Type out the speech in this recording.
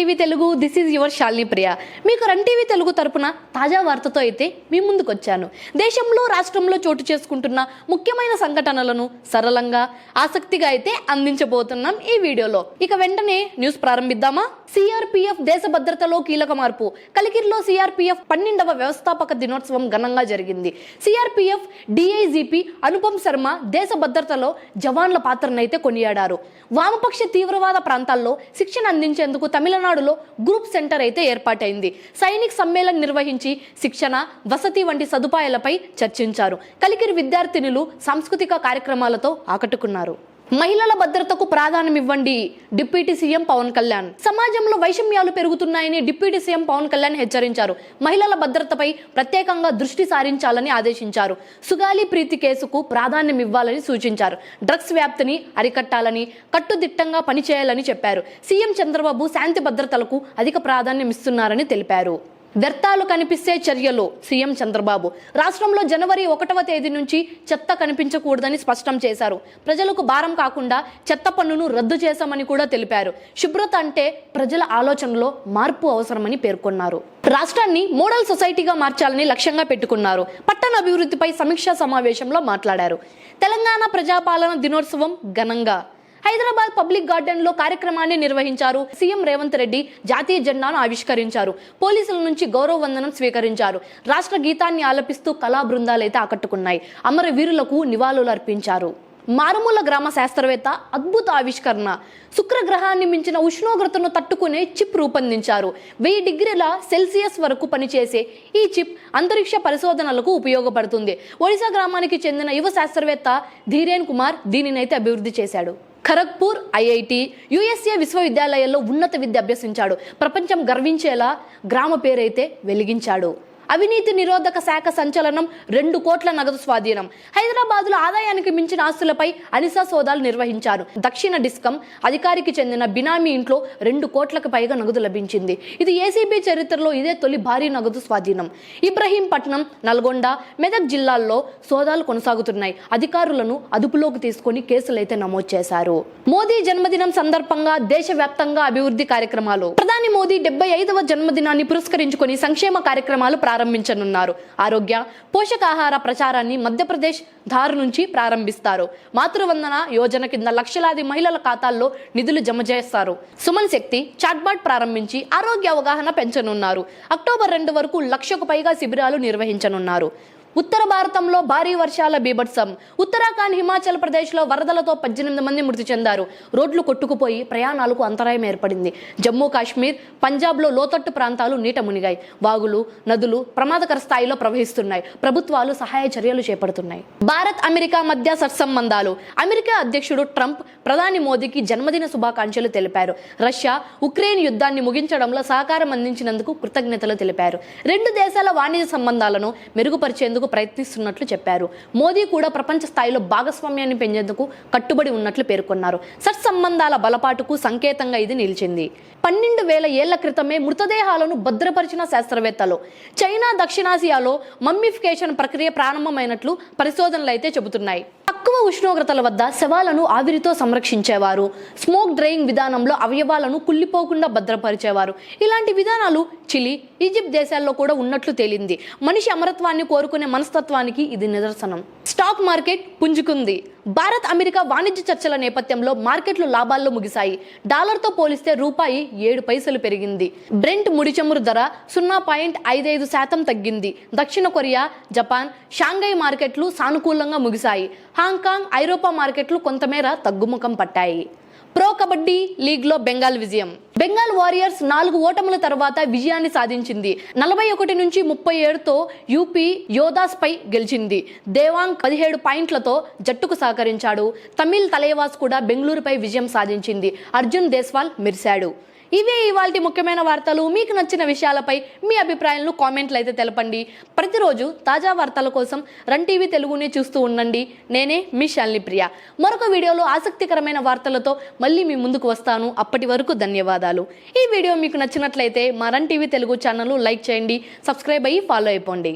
TV Telugu this is your Shalini Priya మీకు run TV Telugu తరపున తాజా వార్తతో అయితే మీ ముందుకు వచ్చాను దేశంలో రాష్ట్రంలో చోటు చేసుకుంటున్న ముఖ్యమైన సంఘటనలను సరళంగా ఆసక్తిగా అయితే అందించబోతున్నాం ఈ వీడియోలో. ఇక వెంటనే న్యూస్ ప్రారంభిద్దామా? సిఆర్పిఎఫ్ దేశ భద్రతలో కీలక మార్పు. కలికిరిలో సిఆర్పిఎఫ్ పన్నెండవ వ్యవస్థాపక దినోత్సవం ఘనంగా జరిగింది. సిఆర్పిఎఫ్ డిఐజిపి అనుపమ్ శర్మ దేశ భద్రతలో జవాన్ల పాత్రనైతే కొనియాడారు. వామపక్ష తీవ్రవాద ప్రాంతాల్లో శిక్షణ అందించేందుకు తమిళనాడు తమిళనాడులో గ్రూప్ సెంటర్ అయితే ఏర్పాటైంది. సైనిక్ సమ్మేళన్ నిర్వహించి శిక్షణ వసతి వంటి సదుపాయాలపై చర్చించారు. కలికిరి విద్యార్థినులు సాంస్కృతిక కార్యక్రమాలతో ఆకట్టుకున్నారు. మహిళల భద్రతకు ప్రాధాన్యం ఇవ్వండి డిప్యూటీ సీఎం పవన్ కళ్యాణ్. సమాజంలో వైషమ్యాలు పెరుగుతున్నాయని డిప్యూటీ సీఎం పవన్ కళ్యాణ్ హెచ్చరించారు. మహిళల భద్రతపై ప్రత్యేకంగా దృష్టి సారించాలని ఆదేశించారు. సుగాలి ప్రీతి కేసుకు ప్రాధాన్యం ఇవ్వాలని సూచించారు. డ్రగ్స్ వ్యాప్తిని అరికట్టాలని కట్టుదిట్టంగా పనిచేయాలని చెప్పారు. సీఎం చంద్రబాబు శాంతి భద్రతలకు అధిక ప్రాధాన్యం ఇస్తున్నారని తెలిపారు. వ్యర్థాలు కనిపిస్తే చర్యలు సీఎం చంద్రబాబు. రాష్ట్రంలో జనవరి ఒకటవ తేదీ నుంచి చెత్త కనిపించకూడదని స్పష్టం చేశారు. ప్రజలకు భారం కాకుండా చెత్త పన్నును రద్దు చేశామని కూడా తెలిపారు. శుభ్రత అంటే ప్రజల ఆలోచనలో మార్పు అవసరమని పేర్కొన్నారు. రాష్ట్రాన్ని మోడల్ సొసైటీగా మార్చాలని లక్ష్యంగా పెట్టుకున్నారు. పట్టణ అభివృద్ధిపై సమీక్షా సమావేశంలో మాట్లాడారు. తెలంగాణ ప్రజాపాలన దినోత్సవం ఘనంగా. హైదరాబాద్ పబ్లిక్ గార్డెన్లో కార్యక్రమాన్ని నిర్వహించారు సీఎం రేవంత్ రెడ్డి జాతీయ జెండాను ఆవిష్కరించారు. పోలీసుల నుంచి గౌరవ వందనం స్వీకరించారు. రాష్ట్ర గీతాన్ని ఆలపిస్తూ కళా బృందాలు అయితే ఆకట్టుకున్నాయి. అమరవీరులకు నివాళులు అర్పించారు. మారుమూల గ్రామ శాస్త్రవేత్త అద్భుత ఆవిష్కరణ. శుక్రగ్రహాన్ని మించిన ఉష్ణోగ్రతను తట్టుకునే చిప్ రూపొందించారు. వెయ్యి డిగ్రీల సెల్సియస్ వరకు పనిచేసే ఈ చిప్ అంతరిక్ష పరిశోధనలకు ఉపయోగపడుతుంది. ఒడిశా గ్రామానికి చెందిన యువ శాస్త్రవేత్త ధీరేన్ కుమార్ దీనినైతే అభివృద్ధి చేశాడు. ఖరగ్పూర్ ఐఐటి యుఎస్ఏ విశ్వవిద్యాలయాల్లో ఉన్నత విద్య అభ్యసించాడు. ప్రపంచం గర్వించేలా గ్రామ పేరైతే వెలిగించాడు. అవినీతి నిరోధక శాఖ సంచలనం రెండు కోట్ల నగదు స్వాధీనం. హైదరాబాద్లో ఆదాయానికి మించిన ఆస్తులపై అనిసా సోదాలు నిర్వహించారు. దక్షిణ డిస్కం అధికారికి చెందిన బినామీ ఇంట్లో రెండు కోట్లకు పైగా నగదు లభించింది. ఇది ఏసీబీ చరిత్రలో ఇదే తొలి భారీ నగదు స్వాధీనం. ఇబ్రహీంపట్నం నల్గొండ మెదక్ జిల్లాల్లో సోదాలు కొనసాగుతున్నాయి. అధికారులను అదుపులోకి తీసుకొని కేసులైతే నమోదు చేశారు. మోదీ జన్మదినం సందర్భంగా దేశవ్యాప్తంగా అభివృద్ధి కార్యక్రమాలు. ప్రధాని మోదీ డెబ్బై ఐదవ జన్మదినాన్ని పురస్కరించుకొని సంక్షేమ కార్యక్రమాలు ప్రారంభించనున్నారు. ఆరోగ్య పోషకాహార ప్రచారాన్ని మధ్యప్రదేశ్ ధారు నుంచి ప్రారంభిస్తారు. మాతృవందన యోజన కింద లక్షలాది మహిళల ఖాతాల్లో నిధులు జమ చేస్తారు. సుమన్ శక్తి చాట్బాట్ ప్రారంభించి ఆరోగ్య అవగాహన పెంచనున్నారు. అక్టోబర్ రెండు వరకు లక్షకు పైగా శిబిరాలు నిర్వహించనున్నారు. ఉత్తర భారతంలో భారీ వర్షాల బీభత్సం. ఉత్తరాఖండ్ హిమాచల్ ప్రదేశ్లో వరదలతో పద్దెనిమిది మంది మృతి చెందారు. రోడ్లు కొట్టుకుపోయి ప్రయాణాలకు అంతరాయం ఏర్పడింది. జమ్మూ కాశ్మీర్ పంజాబ్లో లోతట్టు ప్రాంతాలు నీట మునిగాయి. వాగులు నదులు ప్రమాదకర స్థాయిలో ప్రవహిస్తున్నాయి. ప్రభుత్వాలు సహాయ చర్యలు చేపడుతున్నాయి. భారత్ అమెరికా మధ్య సత్సంబంధాలు. అమెరికా అధ్యక్షుడు ట్రంప్ ప్రధాని మోదీకి జన్మదిన శుభాకాంక్షలు తెలిపారు. రష్యా ఉక్రెయిన్ యుద్ధాన్ని ముగించడంలో సహకారం అందించినందుకు కృతజ్ఞతలు తెలిపారు. రెండు దేశాల వాణిజ్య సంబంధాలను మెరుగుపరిచేందుకు ప్రయత్నిస్తున్నట్లు చెప్పారు. మోదీ కూడా ప్రపంచ స్థాయిలో భాగస్వామ్యాన్ని పెంచేందుకు కట్టుబడి ఉన్నట్లు పేర్కొన్నారు. సత్సంబంధాల బలపాటుకు సంకేతంగా ఇది నిలిచింది. పన్నెండు వేల ఏళ్ళ క్రితమే మృతదేహాలను భద్రపరిచిన శాస్త్రవేత్తలు. చైనా దక్షిణాసియాలో మమ్మిఫికేషన్ ప్రక్రియ ప్రారంభమైనట్లు పరిశోధనలు అయితే చెబుతున్నాయి. తక్కువ ఉష్ణోగ్రతల వద్ద శవాలను ఆవిరితో సంరక్షించేవారు. స్మోక్ డ్రైయింగ్ విధానంలో అవయవాలను కుళ్ళిపోకుండా భద్రపరిచేవారు. ఇలాంటి విధానాలు చిలీ ఈజిప్ట్ దేశాల్లో కూడా ఉన్నట్లు తేలింది. మనిషి అమరత్వాన్ని కోరుకునే మనస్తత్వానికి ఇది నిదర్శనం. స్టాక్ మార్కెట్ పుంజుకుంది. భారత్ అమెరికా వాణిజ్య చర్చల నేపథ్యంలో మార్కెట్లు లాభాల్లో ముగిశాయి. డాలర్తో పోలిస్తే రూపాయి ఏడు పైసలు పెరిగింది. బ్రెంట్ ముడిచమురు ధర సున్నా పాయింట్ ఐదైదు శాతం తగ్గింది. దక్షిణ కొరియా జపాన్ షాంఘై మార్కెట్లు సానుకూలంగా ముగిశాయి. హాంకాంగ్ ఐరోపా మార్కెట్లు కొంతమేర తగ్గుముఖం పట్టాయి. ప్రో కబడ్డీ లీగ్లో బెంగాల్ విజయం. బెంగాల్ వారియర్స్ నాలుగు ఓటముల తర్వాత విజయాన్ని సాధించింది. నలభై ఒకటి నుంచి ముప్పై ఏడుతో యూపీ యోధాస్ పై గెలిచింది. దేవాంగ్ పదిహేడు పాయింట్లతో జట్టుకు సహకరించాడు. తమిళ్ తలేవాస్ కూడా బెంగళూరుపై విజయం సాధించింది. అర్జున్ దేశ్వాల్ మెరిశాడు. ఇవే ఇవాల్టి ముఖ్యమైన వార్తలు. మీకు నచ్చిన విషయాలపై మీ అభిప్రాయాలను కామెంట్లు అయితే తెలపండి. ప్రతిరోజు తాజా వార్తల కోసం రన్ టీవీ తెలుగునే చూస్తూ ఉండండి. నేనే మీ శాలిని ప్రియ. మరొక వీడియోలో ఆసక్తికరమైన వార్తలతో మళ్ళీ మీ ముందుకు వస్తాను. అప్పటి వరకు ధన్యవాదాలు. ఈ వీడియో మీకు నచ్చినట్లయితే మా run TV Telugu channel like చేయండి సబ్స్క్రైబ్ అయ్యి ఫాలో అయిపోండి.